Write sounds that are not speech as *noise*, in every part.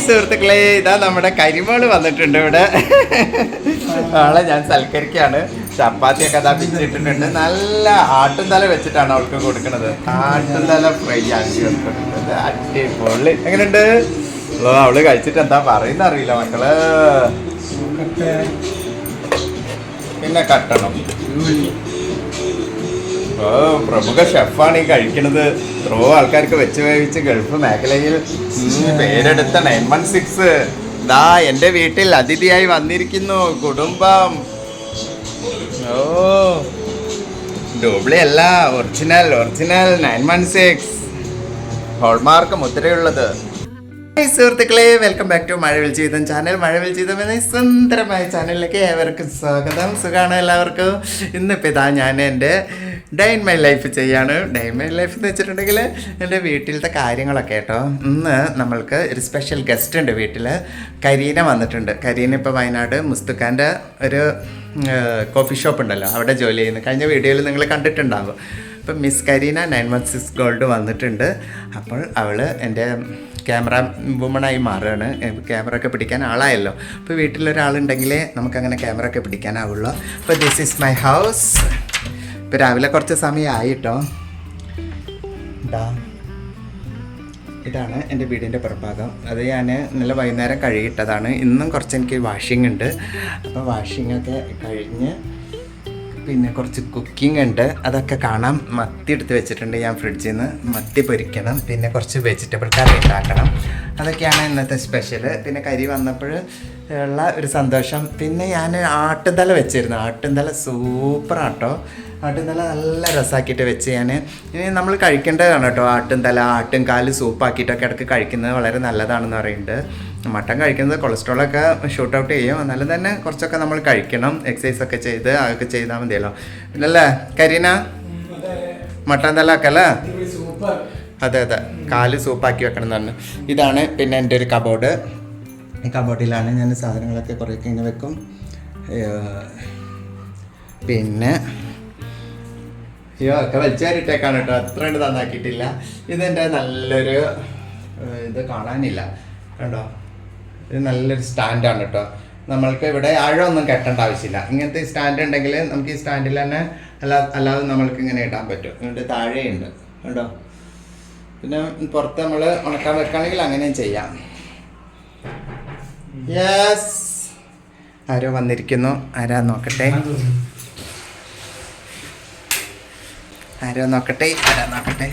Hi സുഹൃത്തുക്കളെ ഇതാ നമ്മുടെ കരിമോൾ വന്നിട്ടുണ്ട് ഇവിടെ. ആളെ ഞാൻ സൽക്കരിക്കാണ്. ചപ്പാത്തിയൊക്കെ അതാ പിച്ചിട്ടിട്ടുണ്ട് നല്ല ആട്ടുംതല വെച്ചിട്ടാണ് അവൾക്ക് കൊടുക്കുന്നത്. ആട്ടുംതല ഫ്രൈ ആക്കി അടിപൊളി. എങ്ങനെയുണ്ട്? അവൾ കഴിച്ചിട്ട് എന്താ പറയുന്ന അറിയില്ല മക്കൾ. പിന്നെ കട്ടണം. ഓ പ്രമുഖ ഷെഫാണ് ഈ കഴിക്കണത്. ത്രോ ആൾക്കാർക്ക് വെച്ച് വേവിച്ച് ഗൾഫ് മേഖലയിൽ പേരെടുത്ത നയൻ വൺ സിക്സ്. ദാ എന്റെ വീട്ടിൽ അതിഥിയായി വന്നിരിക്കുന്നു. കുടുംബം. ഓ ഡോബ്ലി അല്ല original original nine one six. Hallmark മുദ്രയുള്ളത്. Hi സുഹൃത്തുക്കളെ welcome back to Mazhavil Jeevitham channel മഴവിൽ ജീവിതം എന്ന സുന്ദരമായ ചാനലിലേക്ക് ഏവർക്കും സ്വാഗതം. സുഖമാണ് എല്ലാവർക്കും? ഇന്നിപ്പോൾ ഇതാ ഞാൻ എന്റെ ഡൈൻ മൈ ലൈഫ് ചെയ്യാണ്. ഡൈൻ മൈ ലൈഫ് എന്ന് വെച്ചിട്ടുണ്ടെങ്കിൽ എന്റെ വീട്ടിലത്തെ കാര്യങ്ങളൊക്കെ കേട്ടോ. ഇന്ന് നമ്മൾക്ക് ഒരു സ്പെഷ്യൽ ഗസ്റ്റ് ഉണ്ട് വീട്ടിൽ കരീന വന്നിട്ടുണ്ട്. കരീന ഇപ്പോൾ വയനാട് മുസ്തുഖാന്റെ ഒരു കോഫി ഷോപ്പ് ഉണ്ടല്ലോ. അവിടെ ജോലി ചെയ്യുന്നു. കഴിഞ്ഞ വീഡിയോയിൽ നിങ്ങൾ കണ്ടിട്ടുണ്ടാകും അപ്പം miss Kareena nine one six gold വന്നിട്ടുണ്ട്. അപ്പോൾ അവൾ എന്റെ ക്യാമറ വുമണായി മാറുകയാണ്. ക്യാമറ ഒക്കെ പിടിക്കാൻ ആളായല്ലോ. അപ്പോൾ വീട്ടിലൊരാളുണ്ടെങ്കിലേ നമുക്കങ്ങനെ ക്യാമറ ഒക്കെ പിടിക്കാനാവുള്ളൂ. അപ്പോൾ ദിസ് ഈസ് മൈ ഹൗസ് ഇപ്പോൾ രാവിലെ കുറച്ച് സമയമായിട്ടോ ഇതാ. ഇതാണ് എന്റെ വീടിന്റെ പുറഭാഗം. അത് ഞാൻ ഇന്നലെ വൈകുന്നേരം കഴുകിയിട്ടതാണ്. ഇന്നും കുറച്ച് എനിക്ക് വാഷിംഗ് ഉണ്ട്. അപ്പോൾ വാഷിംഗ് ഒക്കെ കഴിഞ്ഞ് പിന്നെ കുറച്ച് കുക്കിംഗ് ഉണ്ട്. അതൊക്കെ കാണാം. മത്തി എടുത്ത് വെച്ചിട്ടുണ്ട് ഞാൻ ഫ്രിഡ്ജിൽ നിന്ന് മത്തി പൊരിക്കണം. പിന്നെ കുറച്ച് വെജിറ്റബിൾ കറി ഉണ്ടാക്കണം. അതൊക്കെയാണ് ഇന്നത്തെ സ്പെഷ്യൽ പിന്നെ കരി വന്നപ്പോൾ ഉള്ള ഒരു സന്തോഷം. പിന്നെ ഞാൻ ആട്ടുന്തല വെച്ചിരുന്നു. ആട്ടുംതല സൂപ്പറാട്ടോ ആട്ടുന്തല നല്ല രസമാക്കിയിട്ട് വെച്ച് ഞാൻ ഇനി നമ്മൾ കഴിക്കേണ്ടതാണ് കേട്ടോ ആട്ടുംതല. കാൽ സൂപ്പാക്കിയിട്ടൊക്കെ ഇടയ്ക്ക് കഴിക്കുന്നത് വളരെ നല്ലതാണെന്ന് പറയുന്നുണ്ട്. മട്ടൻ കഴിക്കുന്നത് കൊളസ്ട്രോളൊക്കെ ഷൂട്ട് ഔട്ട് ചെയ്യും. എന്നാലും തന്നെ കുറച്ചൊക്കെ നമ്മൾ കഴിക്കണം. എക്സസൈസ് ഒക്കെ ചെയ്ത് അതൊക്കെ ചെയ്താൽ മതിയല്ലോ. പിന്നല്ലേ കരീന? മട്ടൻ തലൊക്കെ അല്ലേ അതെ അതെ. കാൽ സൂപ്പാക്കി വെക്കണം എന്ന് പറഞ്ഞു. ഇതാണ് പിന്നെ എന്റെ ഒരു കബോർഡ് ഈ കബോർഡിലാണ് ഞാൻ സാധനങ്ങളൊക്കെ കുറേയൊക്കെ ഇങ്ങനെ വെക്കും. പിന്നെ അയ്യോ ഒക്കെ വലിച്ചേരിട്ടേക്കാണ് കേട്ടോ. അത്ര കണ്ട് നന്നാക്കിയിട്ടില്ല. ഇതെന്റെ നല്ലൊരു ഇത് കാണാനില്ല. കണ്ടോ? ഇത് നല്ലൊരു സ്റ്റാൻഡാണ് കേട്ടോ. നമ്മൾക്ക് ഇവിടെ ആഴമൊന്നും കെട്ടേണ്ട ആവശ്യമില്ല. ഇങ്ങനത്തെ സ്റ്റാൻഡ് ഉണ്ടെങ്കിൽ നമുക്ക് ഈ സ്റ്റാൻഡിൽ തന്നെ അല്ലാ അല്ലാതെ നമ്മൾക്ക് ഇങ്ങനെ ഇടാൻ പറ്റും. ഇതിന്റെ താഴെയുണ്ട്. കേട്ടോ പിന്നെ പുറത്ത് നമ്മൾ ഉണക്കാൻ വെക്കുകയാണെങ്കിൽ അങ്ങനെയും ചെയ്യാം. യെസ് ആരോ വന്നിരിക്കുന്നു. ആരാ നോക്കട്ടെ? ആരോ നോക്കട്ടെ? ആരാ നോക്കട്ടെ?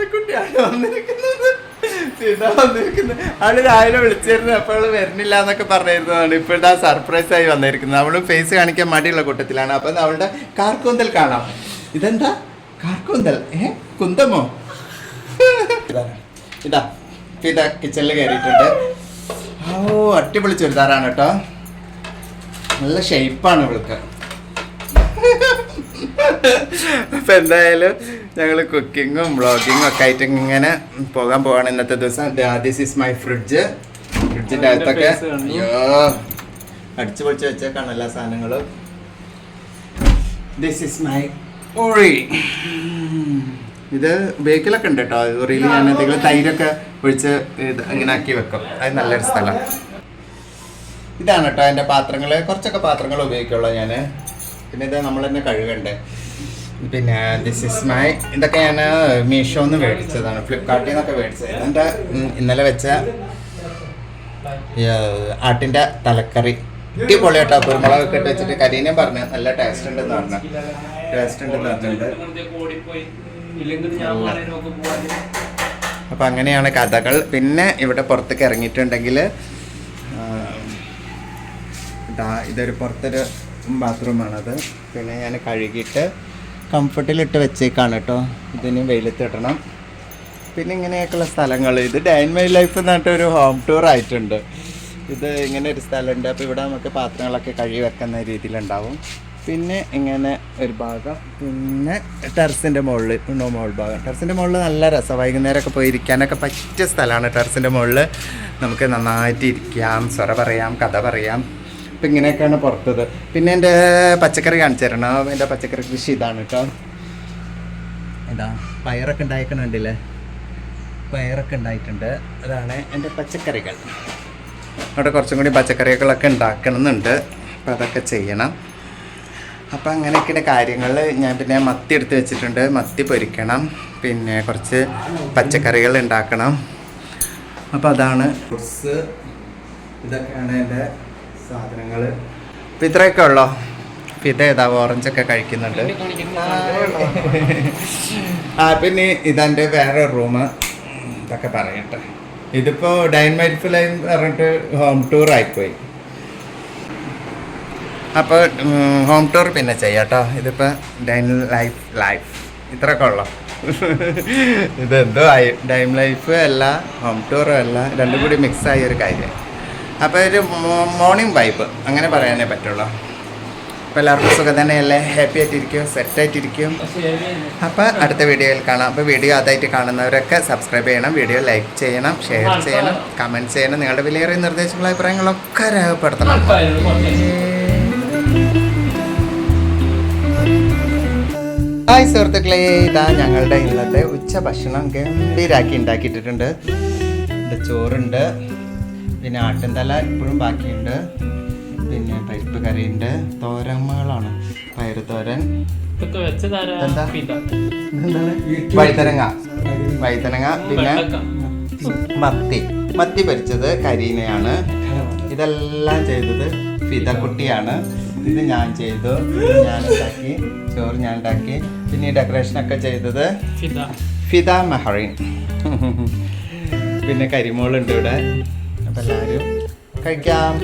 കുട്ടിയാണ് വന്നിരിക്കുന്നത്? വിളിച്ചിരുന്നു അപ്പോൾ വരുന്നില്ല എന്നൊക്കെ പറഞ്ഞിരുന്നതാണ്. ഇപ്പോഴത്തെ ആ സർപ്രൈസ് ആയി വന്നിരിക്കുന്നത്. അവൾ ഫേസ് കാണിക്കാൻ മടിയുള്ള കൂട്ടത്തിലാണ്. അപ്പം അവളുടെ കാർക്കൂന്തൽ കാണാം. ഇതെന്താ? കാർക്കൂന്തൽ. ഏ? കുന്തമോ? ഇതാ ഇതാ കിച്ചണിൽ കയറിയിട്ടുണ്ട് ഓ അടിപൊളി ചുരിദാറാണ് കേട്ടോ. നല്ല ഷേപ്പാണ് ഇവൾക്ക്. അപ്പൊ എന്തായാലും ഞങ്ങൾ കുക്കിങ്ങും വ്ളോഗിങ്ങും ഒക്കെ ആയിട്ട് ഇങ്ങനെ പോകാൻ പോവാണ് ഇന്നത്തെ ദിവസം. ദിസ് ഈസ് മൈ ഫ്രിഡ്ജ് ഫ്രിഡ്ജിന്റെ അകത്തൊക്കെ അയ്യോ അടിച്ചു പൊളിച്ച് വെച്ചേക്കാണ് എല്ലാ സാധനങ്ങളും. ദിസ് ഈസ് മൈ ഉറി ഇത് ബേക്കിലൊക്കെ ഉണ്ട് കേട്ടോ ഉറിയിൽ ഞാൻ എന്തെങ്കിലും തൈരൊക്കെ ഒഴിച്ച് ഇത് ഇങ്ങനെ ആക്കി വെക്കും. അത് നല്ലൊരു സ്ഥലം. ഇതാണ് കേട്ടോ എന്റെ പാത്രങ്ങൾ കുറച്ചൊക്കെ പാത്രങ്ങൾ ഉപയോഗിക്കുള്ളൂ ഞാൻ പിന്നെ ഇത് നമ്മൾ തന്നെ കഴുകണ്ടേ. പിന്നെ ദിസ് ഇസ് മൈ ഇതൊക്കെ ഞാൻ മീഷോന്ന് മേടിച്ചതാണ്. ഫ്ലിപ്കാർട്ടിൽ നിന്നൊക്കെ മേടിച്ചത്. ഇതെന്റെ ഇന്നലെ വെച്ച ആട്ടിന്റെ തലക്കറി. അടിപൊളി കേട്ടോ. കുരുമുളകൊക്കെ ഇട്ട് വെച്ചിട്ട് കരീനെ പറഞ്ഞു. നല്ല ടേസ്റ്റ് ഉണ്ടെന്ന് പറഞ്ഞു. ടേസ്റ്റ് ഉണ്ടെന്ന് പറഞ്ഞിട്ടുണ്ട്. അപ്പം അങ്ങനെയാണ് കഥകൾ. പിന്നെ ഇവിടെ പുറത്തേക്ക് ഇറങ്ങിയിട്ടുണ്ടെങ്കിൽ ഇതാ ഇതൊരു പുറത്തൊരു ബാത്റൂമാണത്. പിന്നെ ഞാൻ കഴുകിയിട്ട് കംഫർട്ടിലിട്ട് വെച്ചേക്കാണ് കേട്ടോ. ഇതിന് വെയിലത്തിടണം പിന്നെ ഇങ്ങനെയൊക്കെയുള്ള സ്ഥലങ്ങൾ. ഇത് ഡൈൻ മൈ ലൈഫ് എന്നിട്ട് ഒരു ഹോം ടൂർ ആയിട്ടുണ്ട്. ഇത് ഇങ്ങനെ ഒരു സ്ഥലമുണ്ട്. അപ്പോൾ ഇവിടെ നമുക്ക് പാത്രങ്ങളൊക്കെ കഴുകി വെക്കുന്ന രീതിയിലുണ്ടാവും. പിന്നെ ഇങ്ങനെ ഒരു ഭാഗം. പിന്നെ ടെറസിന്റെ മുകളിൽ ഉണ്ടോ മുകൾ ഭാഗം. ടെറസിന്റെ മുകളിൽ നല്ല രസം. വൈകുന്നേരമൊക്കെ പോയി ഇരിക്കാനൊക്കെ പറ്റിയ സ്ഥലമാണ് ടെറസിന്റെ മുകളിൽ. നമുക്ക് നന്നായിട്ട് ഇരിക്കാം സ്വര പറയാം കഥ പറയാം. അപ്പം ഇങ്ങനെയൊക്കെയാണ് പുറത്തത്. പിന്നെ എന്റെ പച്ചക്കറി കാണിച്ചു തരണം. എന്റെ പച്ചക്കറി കൃഷി ഇതാണ് കേട്ടോ. എന്താ പയറൊക്കെ ഉണ്ടായിക്കണുണ്ടല്ലേ പയറൊക്കെ ഉണ്ടായിട്ടുണ്ട്. അതാണ് എന്റെ പച്ചക്കറികൾ. അവിടെ കുറച്ചും കൂടി പച്ചക്കറികളൊക്കെ ഉണ്ടാക്കണമെന്നുണ്ട്. അപ്പം അതൊക്കെ ചെയ്യണം. അപ്പം അങ്ങനെയൊക്കെയുള്ള കാര്യങ്ങൾ. ഞാൻ പിന്നെ മത്തി എടുത്ത് വെച്ചിട്ടുണ്ട്. മത്തി പൊരിക്കണം. പിന്നെ കുറച്ച് പച്ചക്കറികൾ ഉണ്ടാക്കണം. അപ്പം അതാണ് ഇതൊക്കെയാണ് എന്റെ സാധനങ്ങൾ ഇപ്പം ഇത്രയൊക്കെ ഉള്ളോ? പിന്നെ ഏതാ? ഓറഞ്ചൊക്കെ കഴിക്കുന്നുണ്ട്. ആ പിന്നെ ഇതെന്റെ വേറെ റൂം ഇതൊക്കെ പറയട്ടെ. ഇതിപ്പോൾ ഡൈൻമൈറ്റ് ലൈൻ പറഞ്ഞിട്ട് ഹോം ടൂർ ആയിപ്പോയി. അപ്പോൾ ഹോം ടൂർ പിന്നെ ചെയ്യാം കേട്ടോ ഇതിപ്പോൾ ഡൈൻ ലൈഫ് ലൈഫ്. ഇത്രയൊക്കെ ഉള്ളു? ഇതെന്തോ ആയി. ഡൈം ലൈഫ് അല്ല ഹോം ടൂറും അല്ല. രണ്ടും കൂടി മിക്സ് ആയ ഒരു കാര്യം. അപ്പോൾ ഒരു മോർണിംഗ് വൈബ് അങ്ങനെ പറയാനേ പറ്റുള്ളൂ. അപ്പോൾ എല്ലാവർക്കും സുഖം തന്നെയല്ലേ ഹാപ്പി ആയിട്ടിരിക്കും സെറ്റ് ആയിട്ടിരിക്കും. അപ്പോൾ അടുത്ത വീഡിയോയിൽ കാണാം. അപ്പോൾ വീഡിയോ അതായിട്ട് കാണുന്നവരൊക്കെ സബ്സ്ക്രൈബ് ചെയ്യണം വീഡിയോ ലൈക്ക് ചെയ്യണം ഷെയർ ചെയ്യണം കമന്റ് ചെയ്യണം. നിങ്ങളുടെ വിലയേറിയ നിർദ്ദേശങ്ങളും അഭിപ്രായങ്ങളൊക്കെ രേഖപ്പെടുത്തണം. ഹായ് സുഹൃത്തുക്കളെ ഇതാ ഞങ്ങളുടെ ഇന്നത്തെ ഉച്ച ഭക്ഷണം ഗംഭീരാക്കി ഉണ്ടാക്കിയിട്ടിട്ടുണ്ട്. ചോറുണ്ട്. പിന്നെ ആട്ടിൻതല ഇപ്പോഴും ബാക്കിയുണ്ട്. പിന്നെ പരിപ്പ് കറിയുണ്ട് തോരമ്മകളാണ് പയറ് തോരൻ എന്താ? വഴുതനങ്ങ വഴുതനങ്ങ പിന്നെ മത്തി. മത്തി പൊരിച്ചത് കരീനയാണ്. ഇതെല്ലാം ചെയ്തത് ഫിദക്കുട്ടിയാണ് ഇത് ഞാൻ ചെയ്തു. ഞാൻ ഉണ്ടാക്കി ചോറ് ഞാൻ ഉണ്ടാക്കി പിന്നെ ഡെക്കറേഷൻ ഒക്കെ ചെയ്തത് ഫിത ഫിദ മെഹറിൻ. *laughs* പിന്നെ കരിമോളുണ്ട് ഇവിടെ. അപ്പം എല്ലാവരും കഴിക്കാം.